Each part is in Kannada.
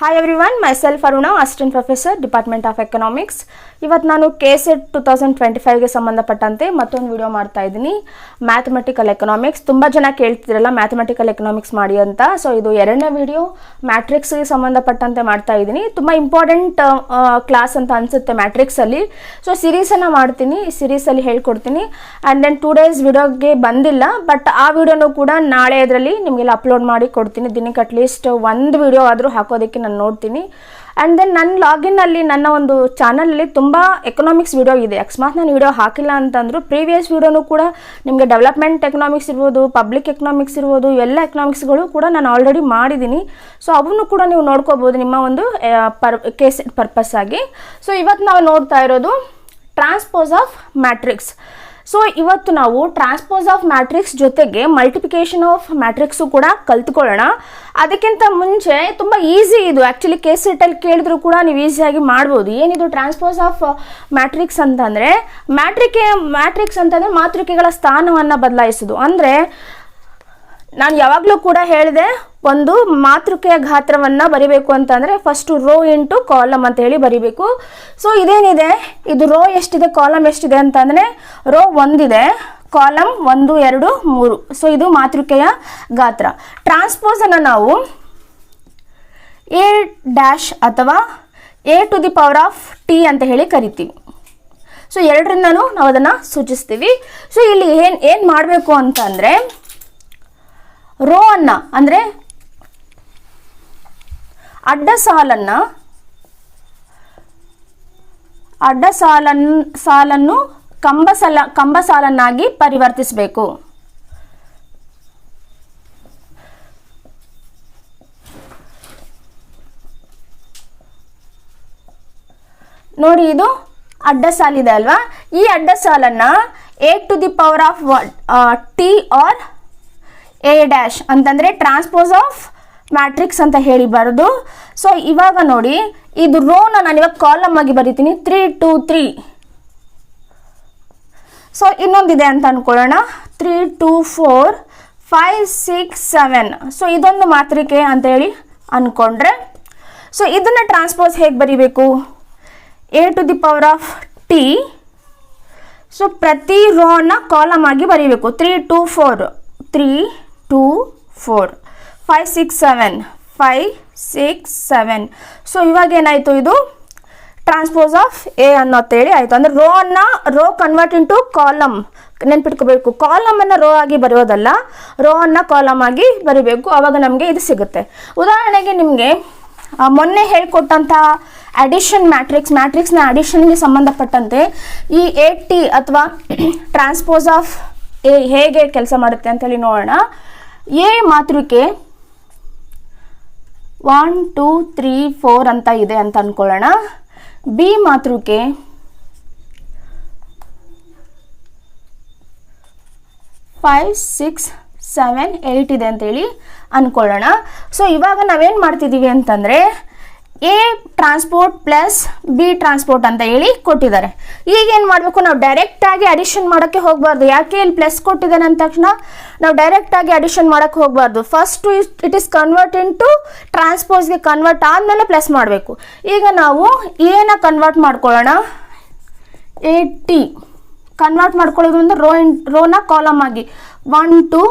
Hi everyone myself Aruna assistant professor department of economics ಇವತ್ತು ನಾನು K SET two thousand twenty ಫೈವ್ಗೆ ಸಂಬಂಧಪಟ್ಟಂತೆ ಮತ್ತೊಂದು ವಿಡಿಯೋ ಮಾಡ್ತಾ ಇದ್ದೀನಿ. ಮ್ಯಾಥಮೆಟಿಕಲ್ ಎಕನಾಮಿಕ್ಸ್ ತುಂಬ ಜನ ಕೇಳ್ತಿದ್ರಲ್ಲ ಮ್ಯಾಥಮೆಟಿಕಲ್ ಎಕನಾಮಿಕ್ಸ್ ಮಾಡಿ ಅಂತ. ಸೊ ಇದು ಎರಡನೇ ವಿಡಿಯೋ ಮ್ಯಾಟ್ರಿಕ್ಸ್ಗೆ ಸಂಬಂಧಪಟ್ಟಂತೆ ಮಾಡ್ತಾ ಇದ್ದೀನಿ. ತುಂಬ ಇಂಪಾರ್ಟೆಂಟ್ ಕ್ಲಾಸ್ ಅಂತ ಅನಿಸುತ್ತೆ ಮ್ಯಾಟ್ರಿಕ್ಸಲ್ಲಿ ಸೊ ಸಿರೀಸನ್ನು ಮಾಡ್ತೀನಿ. ಸಿರೀಸಲ್ಲಿ ಹೇಳ್ಕೊಡ್ತೀನಿ. ಆ್ಯಂಡ್ ದೆನ್ ಟೂ ಡೇಸ್ ವಿಡಿಯೋಗೆ ಬಂದಿಲ್ಲ. ಬಟ್ ಆ ವಿಡಿಯೋನು ಕೂಡ ನಾಳೆ ಇದರಲ್ಲಿ ನಿಮಗೆಲ್ಲ ಅಪ್ಲೋಡ್ ಮಾಡಿ ಕೊಡ್ತೀನಿ. ದಿನಕ್ಕೆ ಅಟ್ಲೀಸ್ಟ್ ಒಂದು ವಿಡಿಯೋ ಆದರೂ ಹಾಕೋದಕ್ಕೆ ನಾನು ನೋಡ್ತೀನಿ. ಆ್ಯಂಡ್ ದೆನ್ ನನ್ನ ಲಾಗಿನ್ನಲ್ಲಿ ನನ್ನ ಒಂದು ಚಾನಲಲ್ಲಿ ತುಂಬ ಎಕನಾಮಿಕ್ಸ್ ವಿಡಿಯೋ ಇದೆ. ಅಕಸ್ಮಾತ್ ನಾನು ವಿಡಿಯೋ ಹಾಕಿಲ್ಲ ಅಂತಂದರೂ ಪ್ರೀವಿಯಸ್ ವೀಡಿಯೋನು ಕೂಡ ನಿಮಗೆ ಡೆವಲಪ್ಮೆಂಟ್ ಎಕನಾಮಿಕ್ಸ್ ಇರ್ಬೋದು ಪಬ್ಲಿಕ್ ಎಕನಾಮಿಕ್ಸ್ ಇರ್ಬೋದು, ಎಲ್ಲ ಎಕನಾಮಿಕ್ಸ್ಗಳು ಕೂಡ ನಾನು ಆಲ್ರೆಡಿ ಮಾಡಿದ್ದೀನಿ ಸೊ ಅವನ್ನು ಕೂಡ ನೀವು ನೋಡ್ಕೋಬೋದು ನಿಮ್ಮ ಒಂದು ಪರ್ ಕೇಸ್ ಪರ್ಪಸ್ ಆಗಿ. ಸೊ ಇವತ್ತು ನಾವು ನೋಡ್ತಾ ಇರೋದು ಟ್ರಾನ್ಸ್ಪೋಸ್ ಆಫ್ ಮ್ಯಾಟ್ರಿಕ್ಸ್ ಸೊ ಇವತ್ತು ನಾವು ಟ್ರಾನ್ಸ್ಪೋಸ್ ಆಫ್ ಮ್ಯಾಟ್ರಿಕ್ಸ್ ಜೊತೆಗೆ ಮಲ್ಟಿಪ್ಲಿಕೇಶನ್ ಆಫ್ ಮ್ಯಾಟ್ರಿಕ್ಸು ಕೂಡ ಕಲ್ತ್ಕೊಳ್ಳೋಣ. ಅದಕ್ಕಿಂತ ಮುಂಚೆ ತುಂಬ ಈಸಿ ಇದು. ಆ್ಯಕ್ಚುಲಿ ಕೇಸ್ ಸೆಟ್ಟಲ್ಲಿ ಕೇಳಿದ್ರು ಕೂಡ ನೀವು ಈಸಿಯಾಗಿ ಮಾಡ್ಬೋದು. ಏನಿದು ಟ್ರಾನ್ಸ್ಪೋಸ್ ಆಫ್ ಮ್ಯಾಟ್ರಿಕ್ಸ್ ಅಂತಂದರೆ? ಮ್ಯಾಟ್ರಿಕೆ ಮ್ಯಾಟ್ರಿಕ್ಸ್ ಅಂತಂದರೆ ಮಾತೃಕೆಗಳ ಸ್ಥಾನವನ್ನು ಬದಲಾಯಿಸೋದು. ಅಂದರೆ, ನಾನು ಯಾವಾಗಲೂ ಕೂಡ ಹೇಳಿದೆ ಒಂದು ಮಾತೃಕೆಯ ಗಾತ್ರವನ್ನು ಬರಿಬೇಕು ಅಂತಂದರೆ ಫಸ್ಟು ರೋ ಇಂಟು ಕಾಲಮ್ ಅಂತ ಹೇಳಿ ಬರಿಬೇಕು. ಸೊ ಇದೇನಿದೆ? ಇದು ರೋ ಎಷ್ಟಿದೆ ಕಾಲಮ್ ಎಷ್ಟಿದೆ ಅಂತಂದರೆ ರೋ ಒಂದಿದೆ ಕಾಲಮ್ ಒಂದು, ಎರಡು, ಮೂರು. ಸೊ ಇದು ಮಾತೃಕೆಯ ಗಾತ್ರ. ಟ್ರಾನ್ಸ್ಪೋಸನ್ನು ನಾವು ಎ ಡ್ಯಾಶ್ ಅಥವಾ A to the power of T ಅಂತ ಹೇಳಿ ಕರಿತೀವಿ. ಸೊ ಎರಡರಿಂದನೂ ನಾವು ಅದನ್ನು ಸೂಚಿಸ್ತೀವಿ. ಸೊ ಇಲ್ಲಿ ಏನು ಏನು ಮಾಡಬೇಕು ಅಂತಂದರೆ ರೋ ಅನ್ನ, ಅಂದರೆ ಅಡ್ಡ ಸಾಲನ್ನು, ಅಡ್ಡ ಸಾಲನ್, ಸಾಲನ್ನು ಕಂಬ ಸಲ, ಕಂಬ ಸಾಲನ್ನಾಗಿ ಪರಿವರ್ತಿಸಬೇಕು. ನೋಡಿ ಇದು ಅಡ್ಡ ಸಾಲಿದೆ ಅಲ್ವಾ? ಈ ಅಡ್ಡ ಸಾಲನ್ನು A to the power of T or A dash ಅಂತಂದರೆ ಟ್ರಾನ್ಸ್ಪೋಸ್ ಆಫ್ ಮ್ಯಾಟ್ರಿಕ್ಸ್ ಅಂತ ಹೇಳಿ ಬರೋದು ಸೊ ಇವಾಗ ನೋಡಿ, ಇದು ರೋನ ನಾನು ಇವಾಗ ಕಾಲಮ್ ಆಗಿ ಬರೀತೀನಿ. ತ್ರೀ ಟು ತ್ರೀ ಸೊ ಇನ್ನೊಂದಿದೆ ಅಂತ ಅನ್ಕೊಳ್ಳೋಣ. Three two four five six seven so ಇದೊಂದು ಮಾತ್ರಿಕೆ ಅಂತ ಹೇಳಿ ಅಂದ್ಕೊಂಡ್ರೆ ಸೊ ಇದನ್ನು ಟ್ರಾನ್ಸ್ಪೋಸ್ ಹೇಗೆ ಬರೀಬೇಕು? A to the power of T so ಪ್ರತಿ ರೋನ ಕಾಲಮ್ ಆಗಿ ಬರೀಬೇಕು. Three two four three two four five six seven five six seven so ಇವಾಗ ಏನಾಯಿತು ಇದು? ಟ್ರಾನ್ಸ್ಪೋಸ್ ಆಫ್ ಎ ಅನ್ನೋತ್ತೇಳಿ ಆಯಿತು. ಅಂದರೆ ರೋ ಅನ್ನ ರೋ ಕನ್ವರ್ಟ್ ಇಂಟು ಕಾಲಮ್ ನೆನ್ಪಿಟ್ಕೋಬೇಕು. ಕಾಲಮನ್ನು ರೋ ಆಗಿ ಬರೆಯೋದಲ್ಲ ರೋ ಅನ್ನ ಕಾಲಮ್ ಆಗಿ ಬರಿಬೇಕು. ಆವಾಗ ನಮಗೆ ಇದು ಸಿಗುತ್ತೆ. ಉದಾಹರಣೆಗೆ ನಿಮಗೆ ಮೊನ್ನೆ ಹೇಳ್ಕೊಟ್ಟಂಥ ಅಡಿಷನ್ ಮ್ಯಾಟ್ರಿಕ್ಸ್ ಮ್ಯಾಟ್ರಿಕ್ಸ್ನ ಅಡಿಷನ್ಗೆ ಸಂಬಂಧಪಟ್ಟಂತೆ ಈ ಎ ಟಿ ಅಥವಾ ಟ್ರಾನ್ಸ್ಪೋಸ್ ಆಫ್ ಎ ಹೇಗೆ ಕೆಲಸ ಮಾಡುತ್ತೆ ಅಂತೇಳಿ ನೋಡೋಣ. ಎ ಮಾತೃಕೆ ಒನ್, ಟೂ, ತ್ರೀ, ಫೋರ್ ಅಂತ ಇದೆ ಅಂತ ಅಂದ್ಕೊಳ್ಳೋಣ ಬಿ ಮಾತೃಕೆ ಫೈವ್, ಸಿಕ್ಸ್, ಸೆವೆನ್, ಏಯ್ಟ್ ಇದೆ ಅಂತೇಳಿ ಅಂದ್ಕೊಳ್ಳೋಣ ಸೊ, ಇವಾಗ ನಾವೇನು ಮಾಡ್ತಿದ್ದೀವಿ ಅಂತಂದರೆ A transport plus B transport ಅಂತ ಹೇಳಿ ಕೊಟ್ಟಿದ್ದಾರೆ. ಈಗ ಏನು ಮಾಡಬೇಕು? ನಾವು ಡೈರೆಕ್ಟಾಗಿ ಅಡಿಷನ್ ಮಾಡೋಕ್ಕೆ ಹೋಗಬಾರ್ದು. ಯಾಕೆ ಇಲ್ಲಿ ಪ್ಲಸ್ ಕೊಟ್ಟಿದ್ದಾನೆ ಅಂದ ತಕ್ಷಣ? ನಾವು ಡೈರೆಕ್ಟಾಗಿ ಅಡಿಷನ್ ಮಾಡೋಕ್ಕೆ ಹೋಗಬಾರ್ದು. First it is convert into ಟ್ರಾನ್ಸ್ಪೋಸ್ಗೆ convert ಆದಮೇಲೆ ಪ್ಲಸ್ ಮಾಡಬೇಕು. ಈಗ ನಾವು ಏನ ಕನ್ವರ್ಟ್ ಮಾಡ್ಕೊಳ್ಳೋಣ. ಎ ಟಿ ಕನ್ವರ್ಟ್ ಮಾಡ್ಕೊಳ್ಳೋದು ಅಂದ್ರೆ ರೋ ಇನ್ ರೋನ ಕಾಲಮ್ ಆಗಿ one two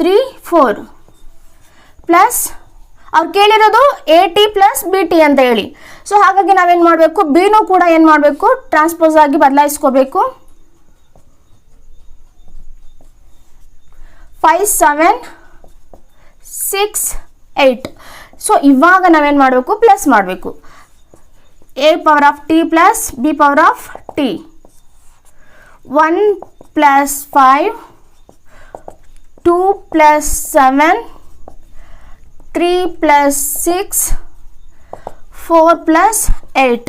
three four plus ಅವ್ರು ಕೇಳಿರೋದು A T plus B T ಅಂತ ಹೇಳಿ. ಸೊ ಹಾಗಾಗಿ ನಾವೇನು ಮಾಡಬೇಕು? ಬಿನೂ ಕೂಡ ಏನು ಮಾಡಬೇಕು? ಟ್ರಾನ್ಸ್ಪೋಸ್ ಆಗಿ ಬದಲಾಯಿಸ್ಕೋಬೇಕು. Five seven six eight so ಇವಾಗ ನಾವೇನು ಮಾಡಬೇಕು? ಪ್ಲಸ್ ಮಾಡಬೇಕು. A power of T plus B power of T one plus five two plus seven three plus six four plus eight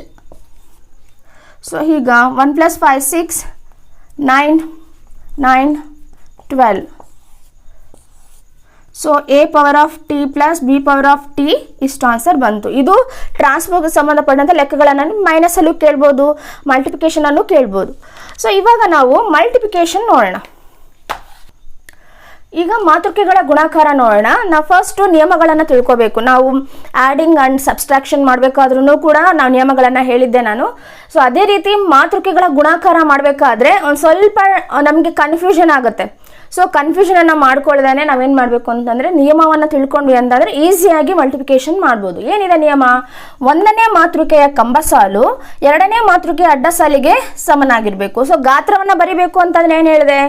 so ಈಗ one plus five six nine nine twelve so A power of T plus B power of T ಇಷ್ಟು ಆನ್ಸರ್ ಬಂತು. ಇದು ಟ್ರಾನ್ಸ್ಫರ್ಗೆ ಸಂಬಂಧಪಟ್ಟಂಥ ಲೆಕ್ಕಗಳನ್ನು ಮೈನಸಲ್ಲೂ ಕೇಳ್ಬೋದು ಮಲ್ಟಿಪ್ಲಿಕೇಶನಲ್ಲೂ ಕೇಳ್ಬೋದು. ಸೊ ಇವಾಗ ನಾವು ಮಲ್ಟಿಪ್ಲಿಕೇಶನ್ ನೋಡೋಣ. ಈಗ ಮಾತೃಕೆಗಳ ಗುಣಾಕಾರ ನೋಡೋಣ. ನಾವು ಫಸ್ಟ್ ನಿಯಮಗಳನ್ನು ತಿಳ್ಕೊಬೇಕು. ನಾವು ಆ್ಯಡಿಂಗ್ ಆ್ಯಂಡ್ ಸಬ್ಸ್ಟ್ರಾಕ್ಷನ್ ಮಾಡಬೇಕಾದ್ರೂ ಕೂಡ ನಾವು ನಿಯಮಗಳನ್ನು ಹೇಳಿದ್ದೆ ನಾನು. ಸೊ ಅದೇ ರೀತಿ ಮಾತೃಕೆಗಳ ಗುಣಾಕಾರ ಮಾಡಬೇಕಾದ್ರೆ ಒಂದು ಸ್ವಲ್ಪ ನಮಗೆ ಕನ್ಫ್ಯೂಷನ್ ಆಗುತ್ತೆ. ಸೊ ಕನ್ಫ್ಯೂಷನ್ ಅನ್ನ ಮಾಡ್ಕೊಳ್ದೇನೆ ನಾವೇನ್ ಮಾಡಬೇಕು ಅಂತಂದ್ರೆ ನಿಯಮವನ್ನ ತಿಳ್ಕೊಂಡ್ವಿ ಅಂತಂದ್ರೆ ಈಸಿಯಾಗಿ ಮಲ್ಟಿಪ್ಲಿಕೇಶನ್ ಮಾಡ್ಬೋದು. ಏನಿದೆ ನಿಯಮ? ಒಂದನೇ ಮಾತೃಕೆಯ ಕಂಬಸಾಲು ಎರಡನೇ ಮಾತೃಕೆಯ ಅಡ್ಡ ಸಾಲಿಗೆ ಸಮನಾಗಿರಬೇಕು. ಸೊ ಗಾತ್ರವನ್ನ ಬರಿಬೇಕು ಅಂತಂದ್ರೆ ಏನ್ ಹೇಳಿದೆ?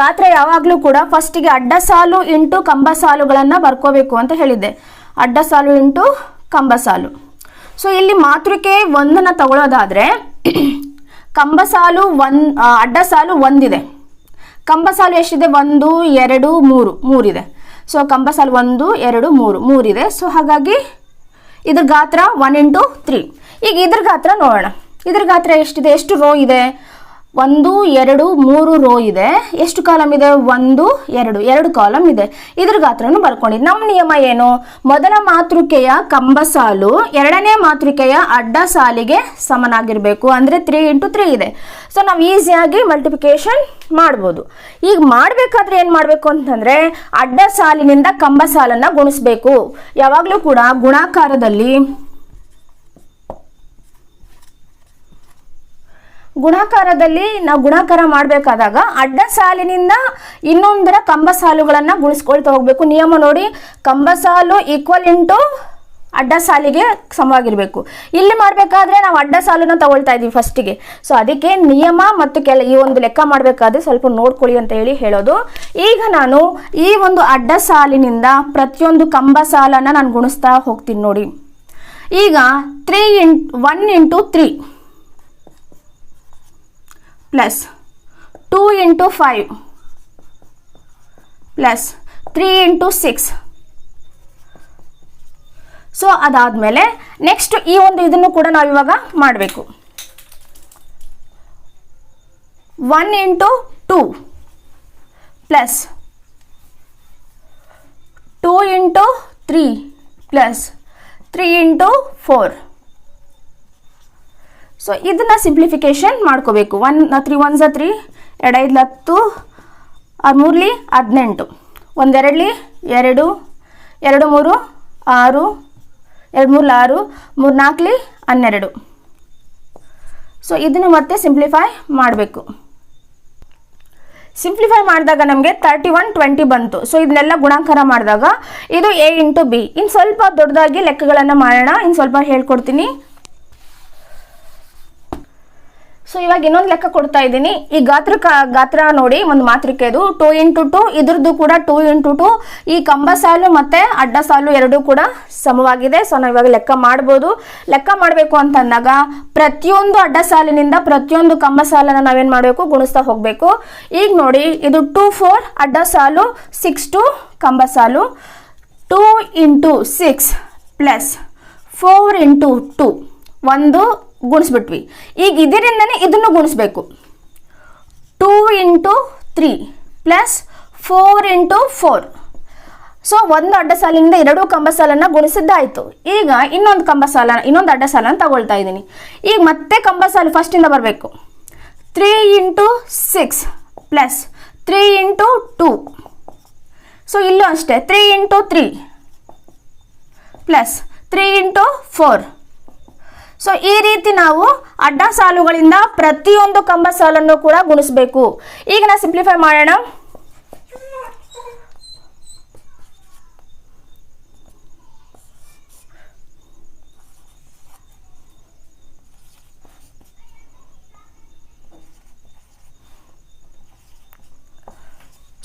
ಗಾತ್ರ ಯಾವಾಗ್ಲೂ ಕೂಡ ಫಸ್ಟಿಗೆ ಅಡ್ಡ ಸಾಲು ಇಂಟು ಕಂಬ ಸಾಲುಗಳನ್ನು ಬರ್ಕೋಬೇಕು ಅಂತ ಹೇಳಿದೆ ಅಡ್ಡ ಸಾಲು ಇಂಟು ಕಂಬ ಸಾಲು ಸೊ ಇಲ್ಲಿ ಮಾತೃಕೆ ಒಂದನ್ನು ತಗೊಳ್ಳೋದಾದರೆ ಕಂಬ ಸಾಲು ಒನ್ ಅಡ್ಡ ಸಾಲು ಒಂದಿದೆ. ಕಂಬ ಸಾಲು ಎಷ್ಟಿದೆ? ಒಂದು, ಎರಡು, ಮೂರು. ಮೂರಿದೆ. ಸೊ ಕಂಬ ಸಾಲು ಒಂದು, ಎರಡು, ಮೂರು. ಮೂರಿದೆ. ಸೊ ಹಾಗಾಗಿ ಇದ್ರ ಗಾತ್ರ ಒನ್ ಇಂಟು ತ್ರೀ ಈಗ ಇದ್ರ ಗಾತ್ರ ನೋಡೋಣ. ಇದ್ರ ಗಾತ್ರ ಎಷ್ಟಿದೆ? ಎಷ್ಟು ರೋ ಇದೆ? ಒಂದು, ಎರಡು, ಮೂರು ರೋ ಇದೆ. ಎಷ್ಟು ಕಾಲಮ್ ಇದೆ? ಒಂದು, ಎರಡು ಎರಡು ಕಾಲಮ್ ಇದೆ. ಇದ್ರ ಗಾತ್ರನು ಬರ್ಕೊಂಡಿದ್ದು ನಮ್ಮ ನಿಯಮ ಏನು? ಮೊದಲ ಮಾತೃಕೆಯ ಕಂಬ ಸಾಲು ಎರಡನೇ ಮಾತೃಕೆಯ ಅಡ್ಡ ಸಾಲಿಗೆ ಸಮನಾಗಿರಬೇಕು. ಅಂದರೆ ತ್ರೀ ಇಂಟು ತ್ರೀ ಇದೆ. ಸೊ ನಾವು ಈಸಿಯಾಗಿ ಮಲ್ಟಿಪ್ಲಿಕೇಶನ್ ಮಾಡ್ಬೋದು. ಈಗ ಮಾಡಬೇಕಾದ್ರೆ ಏನು ಮಾಡಬೇಕು ಅಂತಂದರೆ ಅಡ್ಡ ಸಾಲಿನಿಂದ ಕಂಬ ಸಾಲನ್ನು ಗುಣಿಸ್ಬೇಕು. ಯಾವಾಗಲೂ ಕೂಡ ಗುಣಾಕಾರದಲ್ಲಿ ಗುಣಾಕಾರದಲ್ಲಿ ನಾವು ಗುಣಾಕಾರ ಮಾಡಬೇಕಾದಾಗ ಅಡ್ಡ ಸಾಲಿನಿಂದ ಇನ್ನೊಂದರ ಕಂಬ ಸಾಲುಗಳನ್ನು ಗುಣಿಸ್ಕೊಳ್ತಾ ಹೋಗಬೇಕು. ನಿಯಮ ನೋಡಿ, ಕಂಬ ಸಾಲು ಈಕ್ವಲ್ ಇಂಟು ಅಡ್ಡ ಸಾಲಿಗೆ ಸಮವಾಗಿರಬೇಕು. ಇಲ್ಲಿ ಮಾಡಬೇಕಾದ್ರೆ ನಾವು ಅಡ್ಡ ಸಾಲನ್ನ ತಗೊಳ್ತಾ ಇದ್ದೀವಿ ಫಸ್ಟಿಗೆ ಸೊ ಅದಕ್ಕೆ ನಿಯಮ ಮತ್ತು ಕೆಲ, ಈ ಒಂದು ಲೆಕ್ಕ ಮಾಡಬೇಕಾದ್ರೆ ಸ್ವಲ್ಪ ನೋಡ್ಕೊಳ್ಳಿ ಅಂತ ಹೇಳಿ ಹೇಳೋದು. ಈಗ ನಾನು ಈ ಒಂದು ಅಡ್ಡ ಸಾಲಿನಿಂದ ಪ್ರತಿಯೊಂದು ಕಂಬ ಸಾಲನ್ನು ನಾನು ಗುಣಿಸ್ತಾ ಹೋಗ್ತೀನಿ ನೋಡಿ. ಈಗ three into one into three plus two into five plus three into six so ಅದಾದಮೇಲೆ ನೆಕ್ಸ್ಟ್ ಈ ಒಂದು ಇದನ್ನು ಕೂಡ ನಾವು ಇವಾಗ ಮಾಡಬೇಕು. One into two plus two into three plus three into four so ಇದನ್ನ ಸಿಂಪ್ಲಿಫಿಕೇಶನ್ ಮಾಡ್ಕೋಬೇಕು. ಒನ್ ತ್ರೀ ಒನ್ ತ್ರೀ ಎರಡೈದು ಹತ್ತು ಮೂರ್ಲಿ ಹದಿನೆಂಟು. ಒಂದೆರಡ್ಲಿ ಎರಡು ಎರಡು ಮೂರು, ಆರು, ಎರಡು ಮೂರು ಆರು, ಮೂರು ನಾಲ್ಕಲಿ ಹನ್ನೆರಡು. ಸೊ ಇದನ್ನು ಮತ್ತೆ ಸಿಂಪ್ಲಿಫೈ ಮಾಡಬೇಕು. ಸಿಂಪ್ಲಿಫೈ ಮಾಡಿದಾಗ ನಮಗೆ ತರ್ಟಿ ಒನ್ ಟ್ವೆಂಟಿ ಬಂತು. ಸೊ ಇದನ್ನೆಲ್ಲ ಗುಣಾಕಾರ ಮಾಡಿದಾಗ ಇದು ಎ ಇಂಟು ಬಿ ಇನ್ನು ಸ್ವಲ್ಪ ದೊಡ್ಡದಾಗಿ ಲೆಕ್ಕಗಳನ್ನು ಮಾಡೋಣ. ಇನ್ನು ಸ್ವಲ್ಪ ಹೇಳ್ಕೊಡ್ತೀನಿ. ಸೊ ಇವಾಗ ಇನ್ನೊಂದು ಲೆಕ್ಕ ಕೊಡ್ತಾ ಇದ್ದೀನಿ. ಈ ಗಾತ್ರ ಗಾತ್ರ ನೋಡಿ ಒಂದು ಮಾತೃಕೆದು ಟೂ ಇಂಟು ಟು, ಇದ್ರದ್ದು ಕೂಡ ಟೂ ಇಂಟು ಟು. ಈ ಕಂಬ ಸಾಲು ಮತ್ತೆ ಅಡ್ಡ ಸಾಲು ಎರಡೂ ಕೂಡ ಸಮವಾಗಿದೆ. ಸೊ ನಾವು ಇವಾಗ ಲೆಕ್ಕ ಮಾಡ್ಬೋದು. ಲೆಕ್ಕ ಮಾಡಬೇಕು ಅಂತಂದಾಗ ಪ್ರತಿಯೊಂದು ಅಡ್ಡ ಸಾಲಿನಿಂದ ಪ್ರತಿಯೊಂದು ಕಂಬ ಸಾಲನ್ನ ನಾವೇನು ಮಾಡಬೇಕು? ಗುಣಿಸ್ತಾ ಹೋಗಬೇಕು. ಈಗ ನೋಡಿ, ಇದು ಟೂ ಫೋರ್ ಅಡ್ಡ ಸಾಲು, ಸಿಕ್ಸ್ ಟು ಕಂಬ ಸಾಲು. Two into six plus four into two. ಒಂದು ಗುಣಿಸ್ಬಿಟ್ವಿ. ಈಗ ಇದರಿಂದನೇ ಇದನ್ನು ಗುಣಿಸ್ಬೇಕು. Two into three plus four into four. So, ಒಂದು ಅಡ್ಡ ಸಾಲಿನಿಂದ ಎರಡು ಕಂಬ ಸಾಲನ್ನು ಗುಣಿಸಿದ್ದಾಯಿತು. ಈಗ ಇನ್ನೊಂದು ಕಂಬ ಸಾಲ, ಇನ್ನೊಂದು ಅಡ್ಡ ಸಾಲನ್ನು ತಗೊಳ್ತಾ ಇದ್ದೀನಿ. ಈಗ ಮತ್ತೆ ಕಂಬ ಸಾಲು ಫಸ್ಟಿಂದ ಬರಬೇಕು. Three into six plus three into two. So, ಇಲ್ಲೂ ಅಷ್ಟೇ. Three into three plus three into four. So ಈ ರೀತಿ ನಾವು ಅಡ್ಡ ಸಾಲುಗಳಿಂದ ಪ್ರತಿಯೊಂದು ಕಂಬ ಸಾಲನ್ನು ಕೂಡ ಗುಣಿಸಬೇಕು. ಈಗ ನಾ ಸಿಂಪ್ಲಿಫೈ ಮಾಡೋಣ.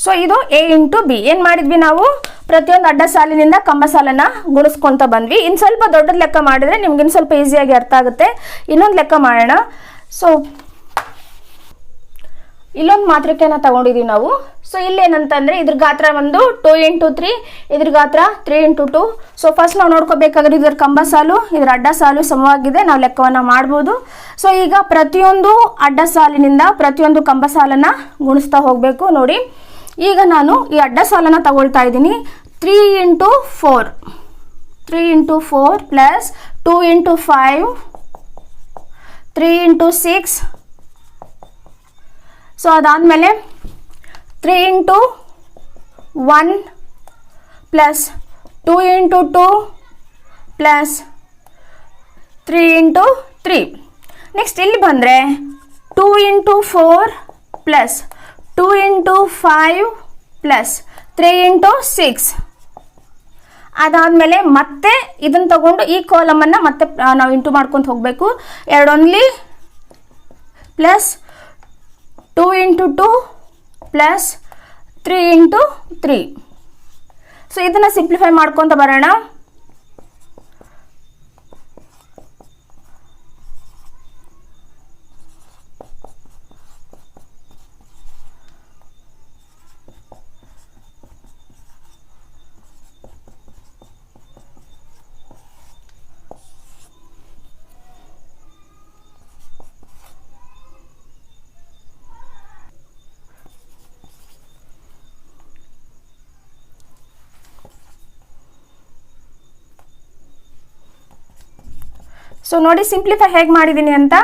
ಸೊ ಇದು ಎ ಇಂಟು ಬಿ ಏನು ಮಾಡಿದ್ವಿ ನಾವು? ಪ್ರತಿಯೊಂದು ಅಡ್ಡ ಸಾಲಿನಿಂದ ಕಂಬ ಸಾಲನ್ನ ಗುಣಿಸ್ಕೊಂತ ಬಂದ್ವಿ. ಇನ್ನು ಸ್ವಲ್ಪ ದೊಡ್ಡದು ಲೆಕ್ಕ ಮಾಡಿದ್ರೆ ನಿಮ್ಗೆ ಇನ್ನು ಸ್ವಲ್ಪ ಈಸಿಯಾಗಿ ಅರ್ಥ ಆಗುತ್ತೆ. ಇನ್ನೊಂದು ಲೆಕ್ಕ ಮಾಡೋಣ. ಸೊ ಇಲ್ಲೊಂದು ಮಾತೃಕೆಯನ್ನು ತಗೊಂಡಿದೀವಿ ನಾವು. ಸೊ ಇಲ್ಲೇನಂತಂದರೆ ಇದ್ರ ಗಾತ್ರ ಒಂದು ಟೂ ಇಂಟು ತ್ರೀ ಇದ್ರ ಗಾತ್ರ three into two so first ನಾವು ನೋಡ್ಕೋಬೇಕಾದ್ರೆ ಇದ್ರ ಕಂಬ ಸಾಲು, ಇದ್ರ ಅಡ್ಡ ಸಾಲು ಸಮವಾಗಿದೆ. ನಾವು ಲೆಕ್ಕವನ್ನು ಮಾಡ್ಬೋದು. ಸೊ ಈಗ ಪ್ರತಿಯೊಂದು ಅಡ್ಡ ಸಾಲಿನಿಂದ ಪ್ರತಿಯೊಂದು ಕಂಬ ಸಾಲನ್ನ ಗುಣಿಸ್ತಾ ಹೋಗಬೇಕು ನೋಡಿ. ಈಗ ನಾನು ಈ ಅಡ್ಡ ಸಾಲನ ತಗೊಳ್ತಾ ಇದ್ದೀನಿ. Three into four three into four plus two into five three into six so ಅದಾದಮೇಲೆ three into one plus two into two plus three into three next ಇಲ್ಲಿ ಬಂದರೆ two into four plus two into five plus three into six. ಅದಾದಮೇಲೆ ಮತ್ತೆ ಇದನ್ನು ತಗೊಂಡು ಈ ಕಾಲಮನ್ನು ಮತ್ತೆ ನಾವು ಇಂಟು ಮಾಡ್ಕೊತ ಹೋಗಬೇಕು. ಎರಡೊಂದ್ಲಿ plus two into two plus three into three. So ಇದನ್ನು ಸಿಂಪ್ಲಿಫೈ ಮಾಡ್ಕೊತ ಬರೋಣ. ಸೊ ನೋಡಿ ಸಿಂಪ್ಲಿಫೈ ಹೇಗೆ ಮಾಡಿದ್ದೀನಿ ಅಂತ.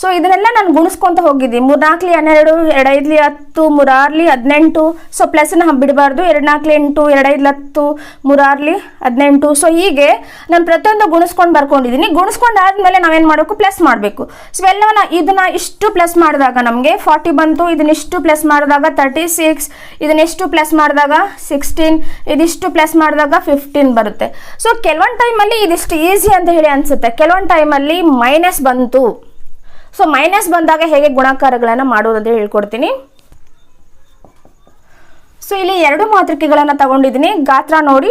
ಸೊ ಇದನ್ನೆಲ್ಲ ನಾನು ಗುಣಿಸ್ಕೊಂತ ಹೋಗಿದ್ದೀನಿ. ಮೂರ್ನಾಲ್ಕಲಿ ಹನ್ನೆರಡು, ಎರಡೈದ್ಲಿ ಹತ್ತು, ಮೂರಾರ್ಲಿ ಹದಿನೆಂಟು. ಸೊ ಪ್ಲಸ್ನ ಬಿಡಬಾರ್ದು. ಎರಡು ನಾಲ್ಕಲಿ ಎಂಟು, ಎರಡೈದ್ಲಿ ಹತ್ತು, ಮೂರಾರ್ಲಿ ಹದಿನೆಂಟು. ಸೊ ಹೀಗೆ ನಾನು ಪ್ರತಿಯೊಂದು ಗುಣಿಸ್ಕೊಂಡು ಬರ್ಕೊಂಡಿದ್ದೀನಿ. ಗುಣಿಸ್ಕೊಂಡು ಆದಮೇಲೆ ನಾವೇನು ಮಾಡಬೇಕು? ಪ್ಲಸ್ ಮಾಡಬೇಕು. ಸೊ ಎಲ್ಲವನ್ನ ಇದನ್ನ ಇಷ್ಟು ಪ್ಲಸ್ ಮಾಡಿದಾಗ ನಮಗೆ ಫಾರ್ಟಿ ಬಂತು. ಇದನ್ನಿಷ್ಟು ಪ್ಲಸ್ ಮಾಡಿದಾಗ ತರ್ಟಿ ಸಿಕ್ಸ್ ಇದನ್ನೆಷ್ಟು ಪ್ಲಸ್ ಮಾಡಿದಾಗ ಸಿಕ್ಸ್ಟೀನ್ ಇದಿಷ್ಟು ಪ್ಲಸ್ ಮಾಡಿದಾಗ ಫಿಫ್ಟೀನ್ ಬರುತ್ತೆ. ಸೊ ಕೆಲವೊಂದು ಟೈಮಲ್ಲಿ ಇದಿಷ್ಟು ಈಸಿ ಅಂತ ಹೇಳಿ ಅನಿಸುತ್ತೆ. ಕೆಲವೊಂದು ಟೈಮಲ್ಲಿ ಮೈನಸ್ ಬಂತು. ಸೊ ಮೈನಸ್ ಬಂದಾಗ ಹೇಗೆ ಗುಣಾಕಾರಗಳನ್ನು ಮಾಡೋದು ಅಂತ ಹೇಳ್ಕೊಡ್ತೀನಿ. ಸೊ ಇಲ್ಲಿ ಎರಡು ಮಾತೃಕೆಗಳನ್ನು ತಗೊಂಡಿದ್ದೀನಿ. ಗಾತ್ರ ನೋಡಿ.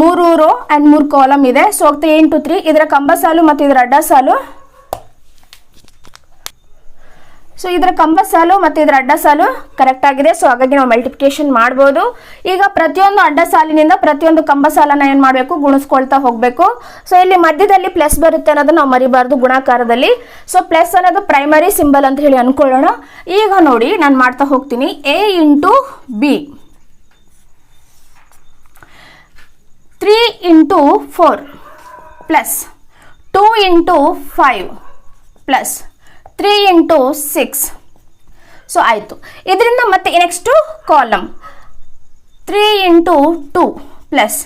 ಮೂರು ರೋ ಆ್ಯಂಡ್ ಮೂರು ಕಾಲಮ್ ಇದೆ. So three to three. ಇದರ ಕಂಬ ಸಾಲು ಮತ್ತು ಇದರ ಅಡ್ಡ ಸಾಲು ಸೊ ಇದರ ಕಂಬ ಸಾಲು ಮತ್ತು ಇದರ ಅಡ್ಡ ಸಾಲು ಕರೆಕ್ಟ್ ಆಗಿದೆ. ಸೊ ಹಾಗಾಗಿ ನಾವು ಮಲ್ಟಿಪ್ಲಿಕೇಶನ್ ಮಾಡ್ಬೋದು. ಈಗ ಪ್ರತಿಯೊಂದು ಅಡ್ಡ ಸಾಲಿನಿಂದ ಪ್ರತಿಯೊಂದು ಕಂಬ ಸಾಲನ ಏನು ಮಾಡಬೇಕು? ಗುಣಿಸ್ಕೊಳ್ತಾ ಹೋಗಬೇಕು. ಸೊ ಇಲ್ಲಿ ಮಧ್ಯದಲ್ಲಿ ಪ್ಲಸ್ ಬರುತ್ತೆ ಅನ್ನೋದು ನಾವು ಮರಿಬಾರ್ದು ಗುಣಾಕಾರದಲ್ಲಿ. ಸೊ ಪ್ಲಸ್ ಅನ್ನೋದು ಪ್ರೈಮರಿ ಸಿಂಬಲ್ ಅಂತ ಹೇಳಿ ಅನ್ಕೊಳ್ಳೋಣ. ಈಗ ನೋಡಿ, ನಾನು ಮಾಡ್ತಾ ಹೋಗ್ತೀನಿ. A into B three into four plus two into five plus three into six so ಆಯಿತು. ಇದರಿಂದ ಮತ್ತೆ next column three into two plus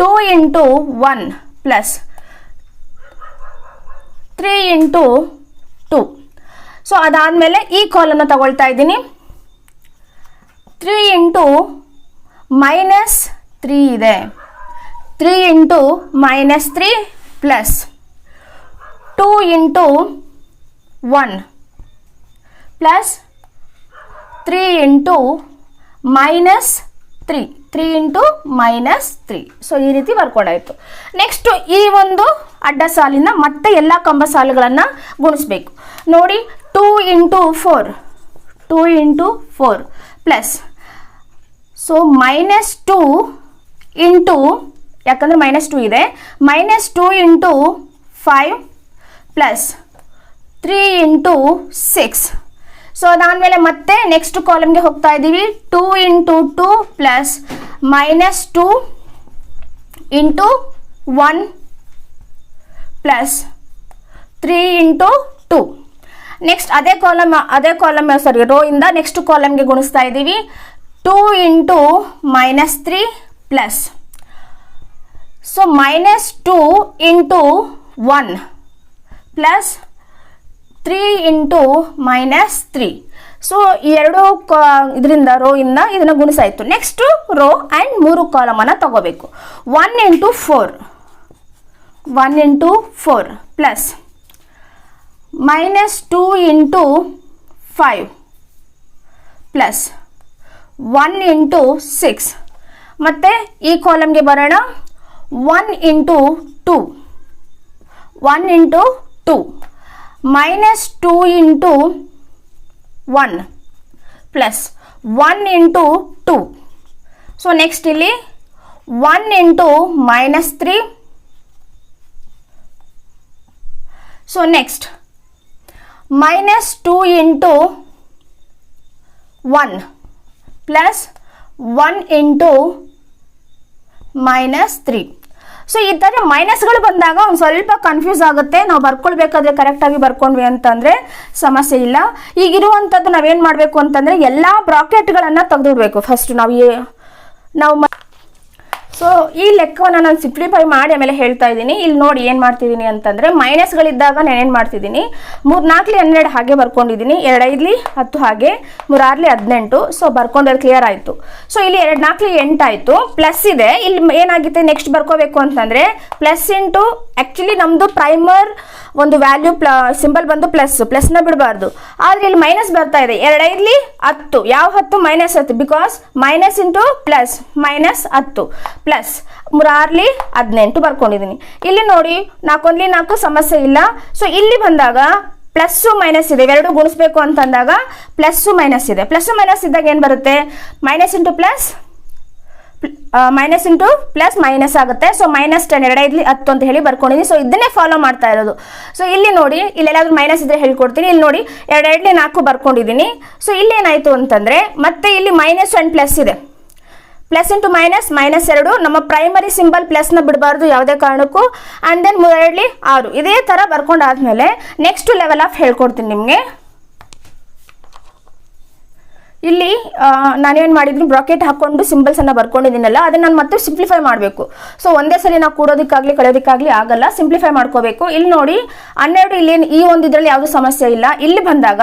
two into one plus three into two so ಅದಾದಮೇಲೆ ಈ ಕಾಲನ್ನು ತಗೊಳ್ತಾ ಇದ್ದೀನಿ. ತ್ರೀ ಇಂಟು ಮೈನಸ್ ತ್ರೀ ಇದೆ. Three into minus three plus two into one plus three into minus three three into minus three so ಈ ರೀತಿ ಬರ್ಕೊಂಡಾಯಿತು. ನೆಕ್ಸ್ಟು ಈ ಒಂದು ಅಡ್ಡ ಸಾಲಿನ ಮತ್ತೆ ಎಲ್ಲ ಕಂಬ ಸಾಲುಗಳನ್ನು ಗುಣಿಸ್ಬೇಕು. ನೋಡಿ two into four two into four plus so minus two into ಯಾಕಂದರೆ ಮೈನಸ್ ಟೂ ಇದೆ. Minus two into five plus three into six so ಅದಾದಮೇಲೆ ಮತ್ತೆ ನೆಕ್ಸ್ಟ್ ಕಾಲಮ್ಗೆ ಹೋಗ್ತಾ ಇದ್ದೀವಿ. Two into two plus minus two into one plus three into two next ಅದೇ ಕಾಲಮ್ ಅದೇ ಕಾಲಮ್ ಸಾರಿ ರೋ ಇಂದ ನೆಕ್ಸ್ಟ್ ಕಾಲಮ್ಗೆ ಗುಣಿಸ್ತಾ ಇದ್ದೀವಿ. Two into minus three plus so minus two into one plus three into minus three so ಎರಡು ಇದರಿಂದ ರೋ ಇಂದ ಇದನ್ನು ಗುಣಿಸಾಯಿತು. ನೆಕ್ಸ್ಟು ರೋ ಆ್ಯಂಡ್ ಮೂರು ಕಾಲಮನ್ನು ತಗೋಬೇಕು. One into four one into four plus minus two into five plus one into six ಮತ್ತು ಈ ಕಾಲಮ್ಗೆ ಬರೋಣ. One into two one into two minus two into one plus one into two so next ಇಲ್ಲಿ one into minus three so next minus two into one plus one into minus three So ಈ ಥರ ಮೈನಸ್ಗಳು ಬಂದಾಗ ಒಂದು ಸ್ವಲ್ಪ ಕನ್ಫ್ಯೂಸ್ ಆಗುತ್ತೆ. ನಾವು ಬರ್ಕೊಳ್ಬೇಕಾದ್ರೆ ಕರೆಕ್ಟಾಗಿ ಬರ್ಕೊಂಡ್ವಿ ಅಂತಂದರೆ ಸಮಸ್ಯೆ ಇಲ್ಲ. ಈಗಿರುವಂಥದ್ದು ನಾವೇನು ಮಾಡಬೇಕು ಅಂತಂದರೆ ಎಲ್ಲ ಬ್ರಾಕೆಟ್ಗಳನ್ನು ತೆಗೆದುಬಿಡ್ಬೇಕು ಫಸ್ಟ್ ನಾವು ನಾವು ಸೊ ಈ ಲೆಕ್ಕವನ್ನು ನಾನು ಸಿಂಪ್ಲಿಫೈ ಮಾಡಿ ಆಮೇಲೆ ಹೇಳ್ತಾ ಇದ್ದೀನಿ. ಇಲ್ಲಿ ನೋಡಿ ಏನು ಮಾಡ್ತಿದ್ದೀನಿ ಅಂತಂದರೆ ಮೈನಸ್ಗಳಿದ್ದಾಗ ನಾನು ಏನು ಮಾಡ್ತಿದ್ದೀನಿ? ನಾಲ್ಕಲಿ ಹನ್ನೆರಡು ಹಾಗೆ ಬರ್ಕೊಂಡಿದ್ದೀನಿ. ಎರಡೈದ್ಲಿ ಹತ್ತು ಹಾಗೆ, ಮೂರಾರ್ಲಿ ಹದಿನೆಂಟು. ಸೊ ಬರ್ಕೊಂಡಲ್ಲಿ ಕ್ಲಿಯರ್ ಆಯಿತು. ಸೊ ಇಲ್ಲಿ ಎರಡು ನಾಲ್ಕಲಿ ಎಂಟಾಯಿತು ಪ್ಲಸ್ ಇದೆ. ಇಲ್ಲಿ ಏನಾಗಿದೆ? ನೆಕ್ಸ್ಟ್ ಬರ್ಕೋಬೇಕು ಅಂತಂದರೆ ಪ್ಲಸ್ ಇಂಟು ಆ್ಯಕ್ಚುಲಿ ನಮ್ಮದು ಪ್ರೈಮರ್ ಒಂದು ವ್ಯಾಲ್ಯೂ ಪ್ಲ ಸಿಂಬಲ್ ಬಂದು ಪ್ಲಸ್ ಪ್ಲಸ್ನ ಬಿಡಬಾರ್ದು. ಆದರೆ ಇಲ್ಲಿ ಮೈನಸ್ ಬರ್ತಾ ಇದೆ. ಎರಡೈದ್ಲಿ ಹತ್ತು. ಯಾವ ಹತ್ತು? ಮೈನಸ್ ಹತ್ತು. Because minus into plus minus ಹತ್ತು. ಪ್ಲಸ್ ಮೂರಾರ್ಲಿ ಹದಿನೆಂಟು ಬರ್ಕೊಂಡಿದ್ದೀನಿ ಇಲ್ಲಿ ನೋಡಿ, ನಾಲ್ಕೊಂದ್ಲಿ ನಾಲ್ಕು ಸಮಸ್ಯೆ ಇಲ್ಲ. ಸೊ ಇಲ್ಲಿ ಬಂದಾಗ ಪ್ಲಸ್ಸು ಮೈನಸ್ ಇದೆ. ಇವೆರಡು ಗುಣಿಸ್ಬೇಕು ಅಂತಂದಾಗ ಪ್ಲಸ್ಸು ಮೈನಸ್ ಇದೆ. ಪ್ಲಸ್ಸು ಮೈನಸ್ ಇದ್ದಾಗ ಏನು ಬರುತ್ತೆ? Minus into plus minus into plus minus ಆಗುತ್ತೆ. ಸೊ ಮೈನಸ್ ಟೆನ್ ಎರಡೈದ್ಲಿ ಹತ್ತು ಅಂತ ಹೇಳಿ ಬರ್ಕೊಂಡಿದ್ದೀನಿ ಸೊ ಇದನ್ನೇ ಫಾಲೋ ಮಾಡ್ತಾ ಇರೋದು. ಸೊ ಇಲ್ಲಿ ನೋಡಿ, ಇಲ್ಲೆಲ್ಲಾದ್ರೂ ಮೈನಸ್ ಇದ್ರೆ ಹೇಳ್ಕೊಡ್ತೀನಿ. ಇಲ್ಲಿ ನೋಡಿ, ಎರಡೆರಡ್ಲಿ ನಾಲ್ಕು ಬರ್ಕೊಂಡಿದ್ದೀನಿ ಸೊ ಇಲ್ಲಿ ಏನಾಯಿತು ಅಂತಂದರೆ, ಮತ್ತೆ ಇಲ್ಲಿ ಮೈನಸ್ ಆ್ಯಂಡ್ ಪ್ಲಸ್ ಇದೆ. ಪ್ಲಸ್ ಇಂಟು ಮೈನಸ್ ಮೈನಸ್ ಎರಡು. ನಮ್ಮ ಪ್ರೈಮರಿ ಸಿಂಬಲ್ ಪ್ಲಸ್ನ ಬಿಡಬಾರ್ದು ಯಾವುದೇ ಕಾರಣಕ್ಕೂ. ಆ್ಯಂಡ್ ದೆನ್ ಮೂರರಲ್ಲಿ ಆರು. ಇದೇ ಥರ ಬರ್ಕೊಂಡಾದ್ಮೇಲೆ ನೆಕ್ಸ್ಟ್ ಲೆವೆಲ್ ಆಫ್ ಹೇಳ್ಕೊಡ್ತೀನಿ ನಿಮಗೆ. ಇಲ್ಲಿ ನಾನೇನು ಮಾಡಿದ್ರು ಬ್ರಾಕೆಟ್ ಹಾಕೊಂಡು ಸಿಂಬಲ್ಸ್ ಅನ್ನ ಬರ್ಕೊಂಡಿದ್ದೀನಲ್ಲ, ಅದನ್ನ ನಾನು ಮತ್ತೆ ಸಿಂಪ್ಲಿಫೈ ಮಾಡಬೇಕು. ಸೊ ಒಂದೇ ಸಲ ನಾವು ಕೂಡೋದಕ್ಕಾಗಲಿ, ಕಳೆಯೋದಕ್ಕಾಗಲಿ ಆಗಲ್ಲ ಸಿಂಪ್ಲಿಫೈ ಮಾಡ್ಕೋಬೇಕು. ಇಲ್ಲಿ ನೋಡಿ, ಹನ್ನೆರಡು ಇಲ್ಲಿ ಈ ಒಂದು ಇದರಲ್ಲಿ ಯಾವುದೂ ಸಮಸ್ಯೆ ಇಲ್ಲ. ಇಲ್ಲಿ ಬಂದಾಗ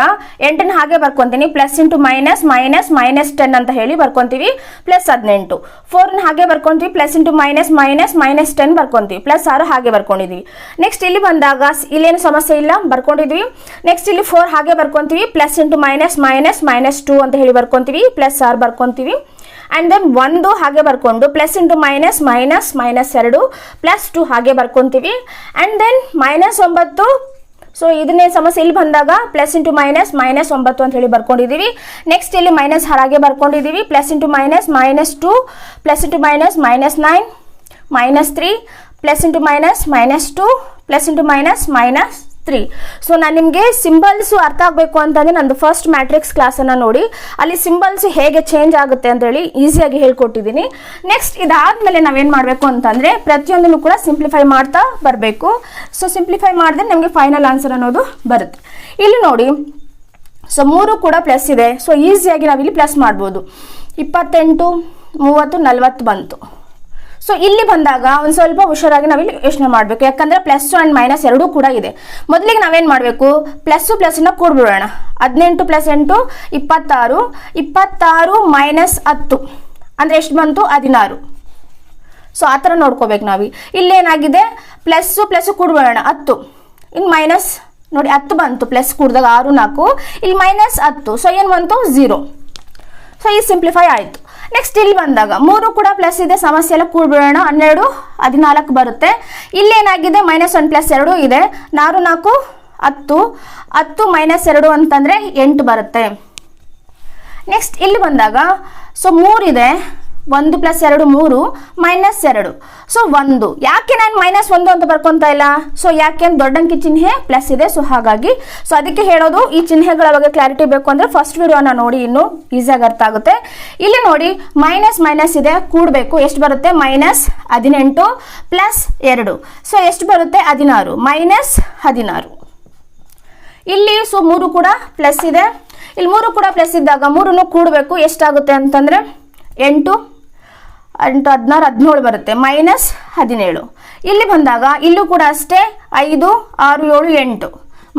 ಎಂಟನ್ನು ಹಾಗೆ ಬರ್ಕೊತೀನಿ plus into minus minus minus ten ಅಂತ ಹೇಳಿ ಬರ್ಕೊಂತೀವಿ ಪ್ಲಸ್ ಹದಿನೆಂಟು. ಫೋರ್ನ ಹಾಗೆ ಬರ್ಕೊಂತೀವಿ plus into minus minus minus ten ಬರ್ಕೊಂತೀವಿ plus ಆರು ಹಾಗೆ ಬರ್ಕೊಂಡಿದ್ದೀವಿ ನೆಕ್ಸ್ಟ್ ಇಲ್ಲಿ ಬಂದಾಗ ಇಲ್ಲೇನು ಸಮಸ್ಯೆ ಇಲ್ಲ, ಬರ್ಕೊಂಡಿದ್ವಿ. ನೆಕ್ಸ್ಟ್ ಇಲ್ಲಿ ಫೋರ್ ಹಾಗೆ ಬರ್ಕೊಂತೀವಿ plus into minus minus minus two ಅಂತ ಹೇಳಿ ಬರ್ಕೊಂತೀವಿ ಪ್ಲಸ್ ಆರ್ ಬರ್ಕೊಂತೀವಿ. ಆ್ಯಂಡ್ ದೆನ್ ಒಂದು ಹಾಗೆ ಬರ್ಕೊಂಡು plus into minus minus minus ಎರಡು ಪ್ಲಸ್ ಟು ಹಾಗೆ ಬರ್ಕೊಂತೀವಿ. ಆ್ಯಂಡ್ ದೆನ್ ಮೈನಸ್ ಒಂಬತ್ತು ಸೊ ಇದನ್ನೇ ಸಮಸ್ಯೆ ಇಲ್ಲಿ ಬಂದಾಗ ಪ್ಲಸ್ ಇಂಟು ಮೈನಸ್ ಮೈನಸ್ ಒಂಬತ್ತು ಅಂತ ಹೇಳಿ ಬರ್ಕೊಂಡಿದ್ದೀವಿ ನೆಕ್ಸ್ಟ್ ಇಲ್ಲಿ ಮೈನಸ್ ಹಾಗೆ ಬರ್ಕೊಂಡಿದ್ದೀವಿ plus into minus minus two plus into minus minus nine minus three plus into minus minus two plus into minus minus three so ನಾನು ನಿಮಗೆ ಸಿಂಬಲ್ಸು ಅರ್ಥ ಆಗಬೇಕು ಅಂತಂದರೆ ನಂದು ಫಸ್ಟ್ ಮ್ಯಾಟ್ರಿಕ್ಸ್ ಕ್ಲಾಸನ್ನು ನೋಡಿ. ಅಲ್ಲಿ ಸಿಂಬಲ್ಸ್ ಹೇಗೆ ಚೇಂಜ್ ಆಗುತ್ತೆ ಅಂತೇಳಿ ಈಸಿಯಾಗಿ ಹೇಳ್ಕೊಟ್ಟಿದ್ದೀನಿ. ನೆಕ್ಸ್ಟ್ ಇದಾದಮೇಲೆ ನಾವೇನು ಮಾಡಬೇಕು ಅಂತಂದರೆ ಪ್ರತಿಯೊಂದನ್ನು ಕೂಡ ಸಿಂಪ್ಲಿಫೈ ಮಾಡ್ತಾ ಬರಬೇಕು. ಸೊ ಸಿಂಪ್ಲಿಫೈ ಮಾಡಿದ್ರೆ ನಮಗೆ ಫೈನಲ್ ಆನ್ಸರ್ ಅನ್ನೋದು ಬರುತ್ತೆ. ಇಲ್ಲಿ ನೋಡಿ. ಸೊ ಮೂರು ಕೂಡ ಪ್ಲಸ್ ಇದೆ. ಸೊ ಈಸಿಯಾಗಿ ನಾವಿಲ್ಲಿ ಪ್ಲಸ್ ಮಾಡ್ಬೋದು. ಇಪ್ಪತ್ತೆಂಟು, ಮೂವತ್ತು, ನಲ್ವತ್ತು ಬಂತು. ಸೊ ಇಲ್ಲಿ ಬಂದಾಗ ಒಂದು ಸ್ವಲ್ಪ ಹುಷಾರಾಗಿ ನಾವಿಲ್ಲಿ ಯೋಚನೆ ಮಾಡಬೇಕು. ಯಾಕಂದರೆ ಪ್ಲಸ್ ಆ್ಯಂಡ್ ಮೈನಸ್ ಎರಡೂ ಕೂಡ ಇದೆ. ಮೊದಲಿಗೆ ನಾವೇನು ಮಾಡಬೇಕು? ಪ್ಲಸ್ಸು ಪ್ಲಸ್ನ ಕೂಡ್ಬಿಡೋಣ. ಹದಿನೆಂಟು ಪ್ಲಸ್ ಎಂಟು, ಇಪ್ಪತ್ತಾರು. ಇಪ್ಪತ್ತಾರು ಮೈನಸ್ ಹತ್ತು. ಅಂದರೆ ಎಷ್ಟು ಬಂತು? ಹದಿನಾರು. ಸೊ ಆ ಥರ ನೋಡ್ಕೋಬೇಕು ನಾವು. ಇಲ್ಲೇನಾಗಿದೆ ಪ್ಲಸ್ಸು ಪ್ಲಸ್ಸು ಕೂಡ್ಬಿಡೋಣ. ಹತ್ತು. ಇನ್ನು ಮೈನಸ್ ನೋಡಿ ಹತ್ತು ಬಂತು. ಪ್ಲಸ್ ಕೂಡಿದಾಗ ಆರು ನಾಲ್ಕು. ಇಲ್ಲಿ ಮೈನಸ್ ಹತ್ತು. ಸೊ ಏನು ಬಂತು? ಝೀರೋ ಸೊ ಈ ಸಿಂಪ್ಲಿಫೈ ಆಯಿತು. ನೆಕ್ಸ್ಟ್ ಇಲ್ಲಿ ಬಂದಾಗ ಮೂರು ಕೂಡ ಪ್ಲಸ್ ಇದೆ ಸಮಸ್ಯೆ ಎಲ್ಲ ಕೂಡ್ಬಿಡೋಣ. ಹನ್ನೆರಡು, ಹದಿನಾಲ್ಕು ಬರುತ್ತೆ. ಇಲ್ಲೇನಾಗಿದೆ ಮೈನಸ್ ಒನ್ ಪ್ಲಸ್ ಎರಡು ಇದೆ. ನಾರು ನಾಲ್ಕು, ಹತ್ತು ಹತ್ತು ಮೈನಸ್ ಎರಡು ಅಂತಂದರೆ ಎಂಟು ಬರುತ್ತೆ. ನೆಕ್ಸ್ಟ್ ಇಲ್ಲಿ ಬಂದಾಗ ಸೊ ಮೂರಿದೆ ಒಂದು ಪ್ಲಸ್ ಎರಡು ಮೂರು, ಮೈನಸ್ ಎರಡು. ಸೊ ಒಂದು. ಯಾಕೆ ನಾನು ಮೈನಸ್ ಒಂದು ಅಂತ ಬರ್ಕೊತಾ ಇಲ್ಲ? ಸೊ ಯಾಕೆ ದೊಡ್ಡ ಅಂಕಿ ಚಿಹ್ನೆ ಪ್ಲಸ್ ಇದೆ. ಸೊ ಹಾಗಾಗಿ ಸೊ ಅದಕ್ಕೆ ಹೇಳೋದು, ಈ ಚಿಹ್ನೆಗಳ ಬಗ್ಗೆ ಕ್ಲಾರಿಟಿ ಬೇಕು ಅಂದರೆ ಫಸ್ಟ್ ವಿಡಿಯೋನ ನೋಡಿ, ಇನ್ನು ಈಸಿಯಾಗಿ ಅರ್ಥ ಆಗುತ್ತೆ. ಇಲ್ಲಿ ನೋಡಿ, ಮೈನಸ್ ಮೈನಸ್ ಇದೆ, ಕೂಡಬೇಕು. ಎಷ್ಟು ಬರುತ್ತೆ? ಮೈನಸ್ ಹದಿನೆಂಟು ಪ್ಲಸ್ ಎರಡು. ಸೊ ಎಷ್ಟು ಬರುತ್ತೆ? ಹದಿನಾರು. ಮೈನಸ್ ಹದಿನಾರು. ಇಲ್ಲಿ ಸೊ ಮೂರು ಕೂಡ ಪ್ಲಸ್ ಇದೆ. ಇಲ್ಲಿ ಮೂರು ಕೂಡ ಪ್ಲಸ್ ಇದ್ದಾಗ ಮೂರನ್ನು ಕೂಡಬೇಕು. ಎಷ್ಟಾಗುತ್ತೆ ಅಂತಂದರೆ ಎಂಟು ಎಂಟು ಹದಿನಾರು ಹದಿನೇಳು ಬರುತ್ತೆ. ಮೈನಸ್ ಹದಿನೇಳು. ಇಲ್ಲಿ ಬಂದಾಗ ಇಲ್ಲೂ ಕೂಡ ಅಷ್ಟೇ ಐದು, ಆರು, ಏಳು, ಎಂಟು.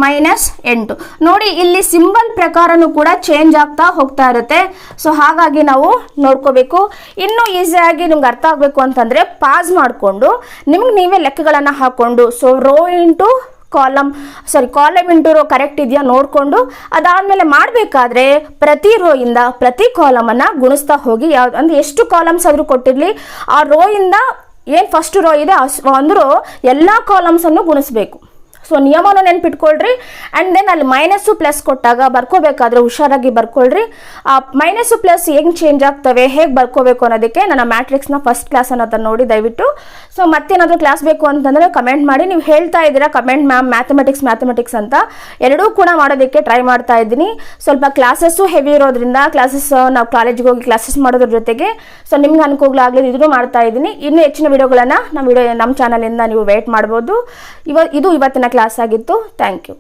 ಮೈನಸ್ ಎಂಟು. ನೋಡಿ, ಇಲ್ಲಿ ಸಿಂಬಲ್ ಪ್ರಕಾರನೂ ಕೂಡ ಚೇಂಜ್ ಆಗ್ತಾ ಹೋಗ್ತಾ ಇರುತ್ತೆ. ಸೊ ಹಾಗಾಗಿ ನಾವು ನೋಡ್ಕೋಬೇಕು. ಇನ್ನೂ ಈಸಿಯಾಗಿ ನಿಮ್ಗೆ ಅರ್ಥ ಆಗಬೇಕು ಅಂತಂದರೆ ಪಾಸ್ ಮಾಡಿಕೊಂಡು ನಿಮ್ಗೆ ನೀವೇ ಲೆಕ್ಕಗಳನ್ನು ಹಾಕ್ಕೊಂಡು so row into column sorry column into row correct ಇದೆಯಾ ನೋಡಿಕೊಂಡು, ಅದಾದಮೇಲೆ ಮಾಡಬೇಕಾದ್ರೆ ಪ್ರತಿ ರೋ ಇಂದ ಪ್ರತಿ ಕಾಲಮನ್ನು ಗುಣಿಸ್ತಾ ಹೋಗಿ ಯಾವ್ದು ಅಂದರೆ ಎಷ್ಟು ಕಾಲಮ್ಸ್ ಆದರೂ ಕೊಟ್ಟಿರಲಿ, ಆ ರೋ ಇಂದ ಏನು ಫಸ್ಟ್ ರೋ ಇದೆ ಆ ಸ್- ಒಂದು ಎಲ್ಲ ಕಾಲಮ್ಸನ್ನು ಗುಣಿಸ್ಬೇಕು. ಸೊ ನಿಯಮನ ನೆನ್ಪಿಟ್ಕೊಳ್ರಿ. ಆ್ಯಂಡ್ ದೆನ್ ಅಲ್ಲಿ ಮೈನಸ್ಸು ಪ್ಲಸ್ ಕೊಟ್ಟಾಗ ಬರ್ಕೋಬೇಕಾದ್ರೆ ಹುಷಾರಾಗಿ ಬರ್ಕೊಳ್ರಿ. ಆ ಮೈನಸ್ಸು ಪ್ಲಸ್ ಹೆಂಗೆ ಚೇಂಜ್ ಆಗ್ತವೆ, ಹೇಗೆ ಬರ್ಕೋಬೇಕು ಅನ್ನೋದಕ್ಕೆ ನನ್ನ ಮ್ಯಾಟ್ರಿಕ್ಸ್ನ ಫಸ್ಟ್ ಕ್ಲಾಸ್ ಅನ್ನೋದನ್ನ ನೋಡಿ ದಯವಿಟ್ಟು. ಸೊ ಮತ್ತೇನಾದರೂ ಕ್ಲಾಸ್ ಬೇಕು ಅಂತಂದರೆ ಕಮೆಂಟ್ ಮಾಡಿ. ನೀವು ಹೇಳ್ತಾ ಇದ್ದೀರಾ ಕಮೆಂಟ್ ಮ್ಯಾಮ್ ಮ್ಯಾಥಮೆಟಿಕ್ಸ್ ಮ್ಯಾಥಮೆಟಿಕ್ಸ್ ಅಂತ. ಎರಡೂ ಕೂಡ ಮಾಡೋದಕ್ಕೆ ಟ್ರೈ ಮಾಡ್ತಾ ಇದ್ದೀನಿ. ಸ್ವಲ್ಪ ಕ್ಲಾಸಸ್ಸು ಹೆವಿ ಇರೋದ್ರಿಂದ ಕ್ಲಾಸಸ್ ನಾವು ಕಾಲೇಜಿಗೆ ಹೋಗಿ ಕ್ಲಾಸಸ್ ಮಾಡೋದ್ರ ಜೊತೆಗೆ. ಸೊ ನಿಮ್ಗೆ ಅನುಕೂಲ ಆಗಲಿ ಇದನ್ನು ಮಾಡ್ತಾ ಇದ್ದೀನಿ. ಇನ್ನೂ ಹೆಚ್ಚಿನ ವಿಡಿಯೋಗಳನ್ನು ನಮ್ಮ ವಿಡಿಯೋ ನಮ್ಮ ಚಾನಲಿಂದ ನೀವು ವೇಟ್ ಮಾಡ್ಬೋದು. ಇವ, ಇದು ಇವತ್ತಿನ ಕ್ಲಾಸ್ ಆಗಿತ್ತು. Thank you